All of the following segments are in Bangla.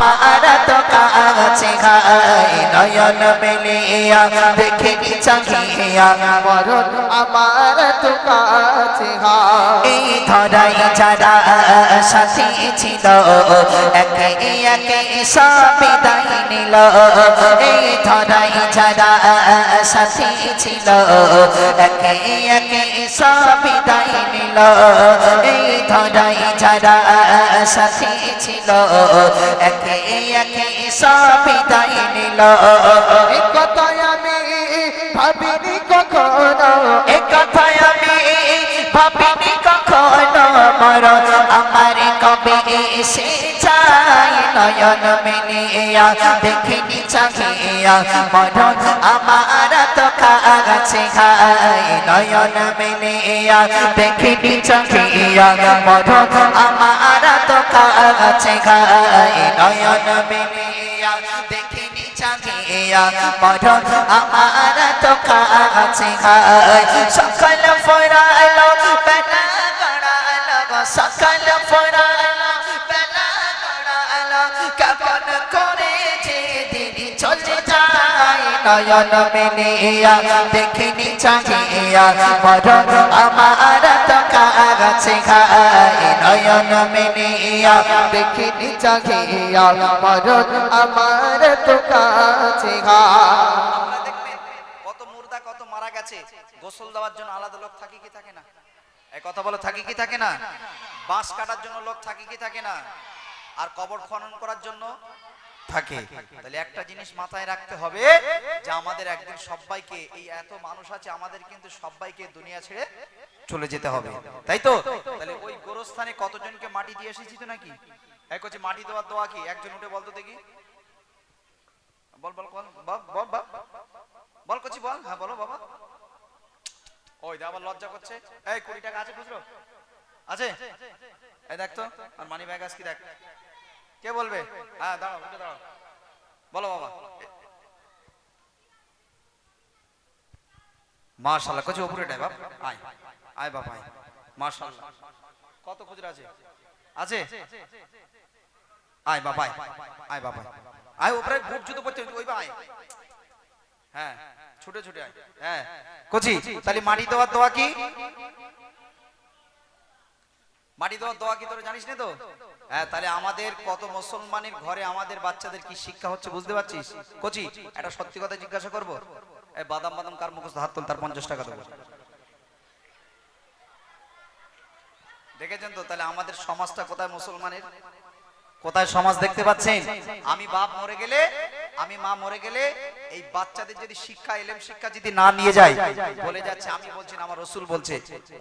আমার তো কাছে ঘাই, নয়ন মেলিয়া, দেখে চাহিয়া মরণ আমার তো কাছে এই ধরাই যারা সাথী ছিল, একে একে সব বিদায় নিল? এই ধরাই যারা সাথী ছিল, একে একে সব বিদায় নিল। এই ধরাই যারা সাথী ছিল, একে একে সব বিদায় নিল। এ কথাই আমি ভাবিনি কখনো, এ কথায় আমি ভাবিনি কখনো, মরণ কবে এসে যায় নয়ন মেলিয়া দেখিনি চাহিয়া মরণ আমার তো কাছে খাই নয়ন মেলিয়া দেখিনি চাহিয়া মরণ আমার তো কাছে খাই নয়ন মেলিয়া দেখিনি আমার তো কাছে সকাল ফরালো যে চলে যায়, নয়ন দেখিনি চাহিয়া আমার নয়ন দেখিনি চাহিয়া আমার কত মুর্দা, কত মারা গেছে, গোসল দেওয়ার জন্য আলাদা লোক থাকে কি থাকে না? এই কথা বলো, থাকে কি থাকে না? বাঁশ কাটার জন্য লোক থাকে কি থাকে না? আর কবর খনন করার জন্য থাকে। তাহলে একটা জিনিস মাথায় রাখতে হবে যে আমাদের একদিন সবাইকে, এই এত মানুষ আছে, আমাদের কিন্তু সবাইকে দুনিয়া ছেড়ে চলে যেতে হবে। তাই তো? তাহলে ওই গোরস্থানে কতজনকে মাটি দিয়ে এসেছি তো নাকি? এক হচ্ছে মাটি দেওয়ার দোয়া কি? একজন উঠে বলতো দেখি। বল বল বল বল বল করছি বল হ্যাঁ বলো বাবা। ওই আবার লজ্জা করছে। এই কুড়ি টাকা আছে খুচরো। আছে? এই দেখ তো, আর মানি ব্যাগ আজ কি দেখ? কে বলবে? হ্যাঁ দাঁড়াও উঠে দাঁড়াও। বলো বাবা। মাশাআল্লাহ, কচি উপরে ডাই বাপ। আয় আয় বাপ, আয়। মাশাআল্লাহ। কত খুচরা আছে? আছে? আয় বাবা আয়। আয় বাবা আয়। উপরে বুট জুতো পড়তে ওই বা আয়। হ্যাঁ ছুটে ছুটে আয়। হ্যাঁ কচি, তাহলে মাটি দেওয়ার দোয়া কি? মাটি দেওয়ার দোয়া কি তোরা জানিস না তো? হ্যাঁ তাহলে আমাদের কত মুসলমানের ঘরে আমাদের বাচ্চাদের কি শিক্ষা হচ্ছে বুঝতে পারছিস? কচি, একটা সত্যি কথা জিজ্ঞাসা করব? বাদাম বাদাম কার মুখস্থ? হাত তোল, তার পঞ্চাশ টাকা দেবো। দেখেছেন তো? তাহলে আমাদের সমাজটা কোথায় মুসলমানের? কোথায় সমাজ দেখতে পাচ্ছেন? আমি বাপ মরে গেলে আমি মা মরে গেলে এই বাচ্চাদের যদি শিক্ষা এলেম শিক্ষা যদি না নিয়ে যায় বলে যাচ্ছে আমি বলছি না, আমার রসুল বলছে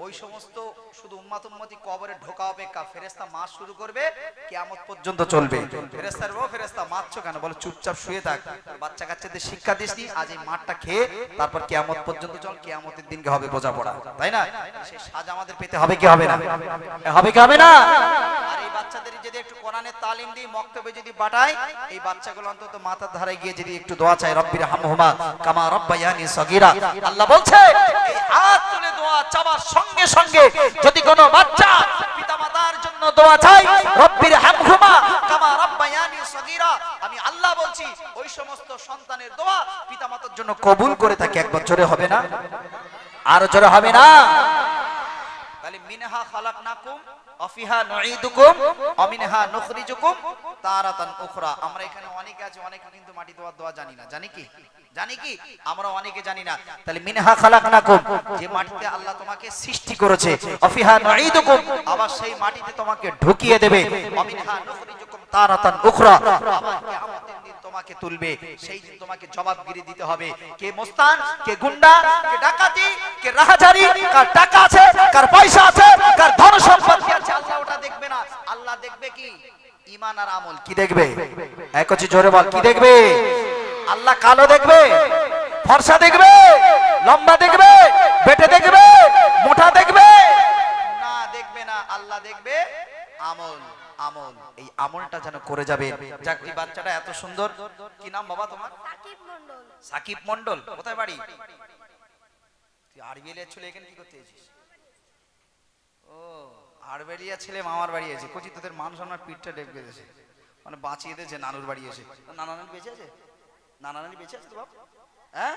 ওই সমস্ত শুধু উম্মাত উম্মতি কবরে ঢোকা অপেক্ষা ফেরেস্তা মাস শুরু করবে কিয়ামত পর্যন্ত চলবে। ফেরেস্তার ও ফেরেস্তা মারছো কেন? বলে চুপচাপ শুয়ে থাক। বাচ্চা কাচ্চাদের শিক্ষা দিসনি আজ এই মাঠটা খেয়ে তারপর কিয়ামত পর্যন্ত চল কিয়ামতের দিনকে হবে বোঝাপড়া। তাই না? সেই সাজা আমাদের পেতে হবে কি হবে না? হবে কি হবে না? আর এই বাচ্চাদের যদি একটু কোরআনের তালিম দিই মক্তবে যদি বাটাই এই বাচ্চাগুলো অন্তত মাথার ধারে গিয়ে যদি একটু দোয়া চাই, রব্বির হামহুমা কামা রব্বায়ানি আল্লাহ বলছে, এই হাত তুলে দোয়া চাওয়ার সঙ্গে সঙ্গে যদি কোনো বাচ্চা পিতামাতার জন্য দোয়া চাই, রব্বির হামহুমা কামা রব্বায়ানি আমি আল্লাহ বলছি, ওই সমস্ত সন্তানের দোয়া পিতামাতার জন্য কবুল করে থাকে এক বছরে হবে না? আরও জোরে হবে না? তাহলে মিনহা খালাকনাকুম অফিহা নুইদুকুম নুখরিজুকুম, তারাতান উখরা। আমরা এখানে অনেকে আছে, অনেকে কিন্তু মাটি দেওয়ার দোয়া জানি না। জানি কি? জানি কি? আমরা অনেকে জানি না। তাহলে মিনহা খালাকনাকুম, যে মাটিতে আল্লাহ তোমাকে সৃষ্টি করেছে, অফিহা নুইদুকুম আবার সেই মাটিতে তোমাকে ঢুকিয়ে দেবে। অমিনহা নুখরিজুকুম, তারাতান উখরা। আবার কিয়ামতের দিন তোমাকে তুলবে, সেই দিন তোমাকে জবাবগিরি দিতে হবে। কে মোস্তান, কে গুন্ডা, কে ডাকাতি, কে রাহাজারি, কার টাকা আছে, কার পয়সা আছে, কার ধন সম্পত্তি আছে, আল্লাহ ওটা দেখবে না। আল্লাহ দেখবে কি? ইমান আর আমল কি দেখবে? এক হচ্ছে জোরে বল, কি দেখবে? আল্লাহ কালো দেখবে, ফর্সা দেখবে, লম্বা দেখবে, বেটে দেখবে, মোটা দেখবে। না দেখবে না, আল্লাহ দেখবে আমল। আমল। এই আমলটা যেন করে যাবে। চাকরি বাচ্চাটা এত সুন্দর। কি নাম বাবা তোমার? সাকিব মন্ডল কোথায় বাড়ি? তুই আরবিএলিয়া ছেলে এখানে কি করতে এসেছিস? ও আরবেলিয়া ছেলে মামার বাড়ি আছে। কচি তোদের মান সম্মান পিঠটা ডেকে দিয়েছে। মানে বাঁচিয়ে দিয়েছে নানুর বাড়ি এসে। নানা নানি বেঁচে আছে? নানা নানি বেঁচে আছে তো বাপ হ্যাঁ?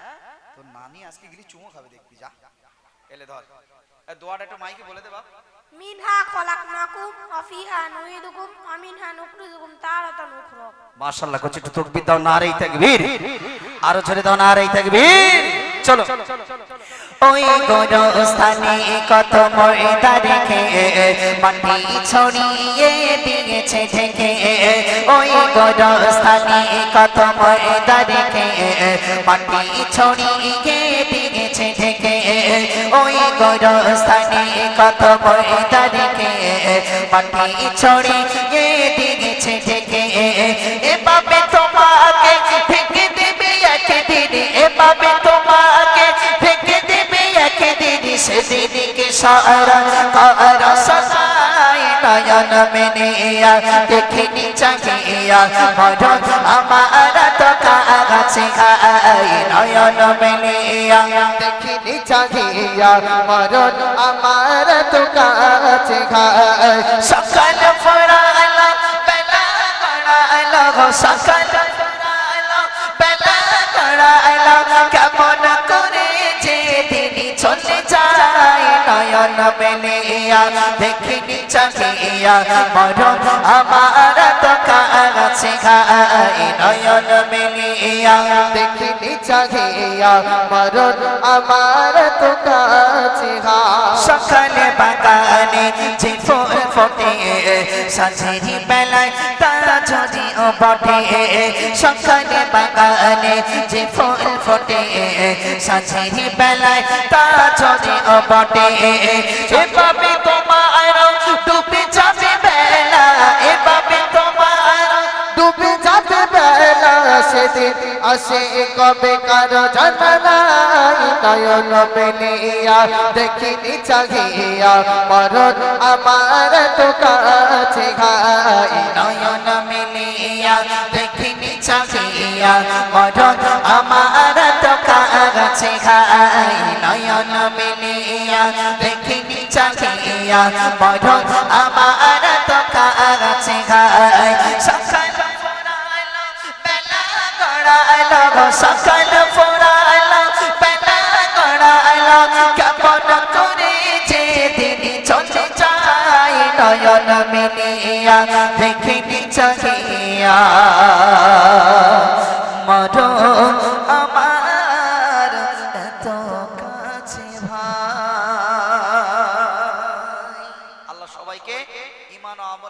তো নানি আজকে গিরি চুমো খাবে দেখবি যা। এলে ধর। দোয়াটা একটু মাইকে বলে দে বাপ। মিনহা খলাকনাকুম ওয়া ফিহা নুইদুকুম ওয়া মিনহা নুখরিজুকুম তারাতান উখরা। মাশাআল্লাহ একটু তকবীর দাও নারেই তাকবীর। আরও ঝরে দাও নারেই তাকবীর। চলো। ওই গোরস্থানে কত ময়দা রেখে মাটি ছড়িয়ে দিয়েছে ঢেকে। ওই গোরস্থানে কত ময়দা রেখে মাটি ছড়িয়ে দিয়েছে ঢেকে। ওই গোরস্থানে কত ময়দা রেখে মাটি ছড়িয়ে দিয়েছে ঢেকে এভাবে তোমাকে ঢেকে দেবে একদিন। এভাবে তোমাকে ঢেকে দেবে একদিন। সেদিনকে সারা কর সদাই নয়ন মেনিয়া দেখিনি চাহিয়া মরণ আমার কাছে খাই নয়ন মেলিয়া। দেখিনি চাহিয়া মরণ আমার তো কাছে খায় সকাল ফরালা বেলা গড়াইলা সকাল ফরালা বেলা গড়াইলা কেমন নয়ন মেলিয়া দেখিনি চাহিয়া মরণ আমার তো কাছে খাই নয়ন মেলিয়া দেখিনি চাহিয়া মরণ আমার তো কাছে সকালে বাগানে যে ফুল ফোটে সাঁঝেরি বেলায় যদি বটে, সকালে বাগানে যে ফুল ফোটে সাঁঝেরি বেলায় তারা যদি বটে, এভাবে তোমার ডুবে যাবে বেলা, এভাবে তোমার ডুবে যাবে বেলা, সেদিন আসে কবে কারও জানা দেখিনি চাহিয়া, মরণ আমার তো কাছে খাই নয়ন চাহিয়া মরণ আমার তো কাছে খাই নয়ন মিলিয়া দেখিনি চাহিয়া মরণ আমার তো কাছে খাই সকাল ফোরাইলো বেলা গড়াইলো গো সকাল ফোরাইলো বেলা গড়াইলো কেমন করে যে দিন চলে যায় নয়ন মিলিয়া দেখিনি চাহিয়া মরণ আমার